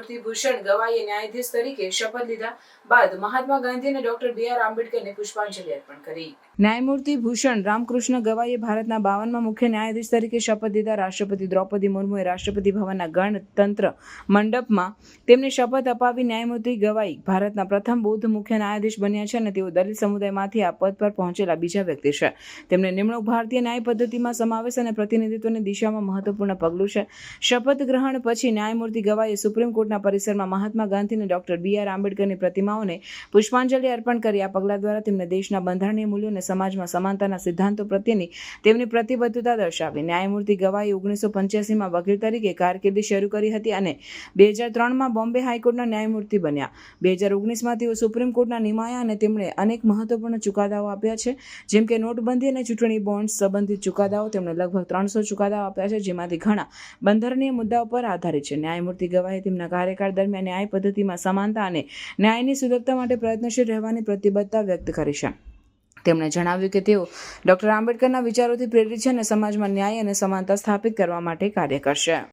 ન્યાયમૂર્તિ ભૂષણ ગવાઈએ ન્યાયાધીશ તરીકે શપથ લીધા બાદ મહાત્મા ગાંધી અને ડોક્ટર બી આર આંબેડકરને પુષ્પાંજલિ અર્પણ કરી. ન્યાયમૂર્તિ ભૂષણ રામકૃષ્ણ ગવાઈએ ભારતના બાવનમાં મુખ્ય ન્યાયાધીશ તરીકે શપથ લીધા. રાષ્ટ્રપતિ દ્રૌપદી મુર્મુએ રાષ્ટ્રપતિ ભવનના ગણતંત્ર મંડપમાં તેમને શપથ અપાવી ન્યાયમૂર્તિ ગવાઈ ભારતના પ્રથમ બૌદ્ધ મુખ્ય ન્યાયાધીશ બન્યા છે અને તેઓ દલિત સમુદાયમાંથી આ પદ પર પહોંચેલા બીજા વ્યક્તિ છે. તેમને નિમણૂક ભારતીય ન્યાય પદ્ધતિમાં સમાવેશ અને પ્રતિનિધિત્વની દિશામાં મહત્વપૂર્ણ પગલું છે. શપથ ગ્રહણ પછી ન્યાયમૂર્તિ ગવાઈએ સુપ્રીમ કોર્ટના પરિસરમાં મહાત્મા ગાંધી અને ડોક્ટર બી આર આંબેડકરની પ્રતિમાઓને પુષ્પાંજલિ અર્પણ કરી આ પગલા દ્વારા તેમને દેશના બંધારણીય મૂલ્યો અને સમાજમાં સમાનતાના સિદ્ધાંતો પ્રત્યેની તેમની પ્રતિબદ્ધતા દર્શાવી. ન્યાયમૂર્તિ ગવાઈ ઓગણીસો પંચ્યાસીમાં વકીલ તરીકે કારકિર્દી શરૂ કરી હતી અને બે હજાર ત્રણમાં બોમ્બે હાઈકોર્ટના ન્યાયમૂર્તિ બન્યા. બે હજાર ઓગણીસમાં તેઓ સુપ્રીમ કોર્ટના નિમાયા અને તેમણે અનેક મહત્વપૂર્ણ ચુકાદાઓ આપ્યા છે. જેમ કે નોટબંધી અને ચૂંટણી બોન્ડ સંબંધિત ચુકાદાઓ તેમણે લગભગ ત્રણસો ચુકાદાઓ આપ્યા છે, જેમાંથી ઘણા બંધારણીય મુદ્દાઓ પર આધારિત છે. ન્યાયમૂર્તિ ગવાહી તેમના કાર્યકાળ દરમિયાન ન્યાય પદ્ધતિમાં સમાનતા અને ન્યાયની સુલભતા માટે પ્રયત્નશીલ રહેવાની પ્રતિબદ્ધતા વ્યક્ત કરી છે. તેમણે જણાવ્યું કે તેઓ ડોક્ટર આંબેડકરના વિચારોથી પ્રેરિત છે અને સમાજમાં ન્યાય અને સમાનતા સ્થાપિત કરવા માટે કાર્ય કરશે.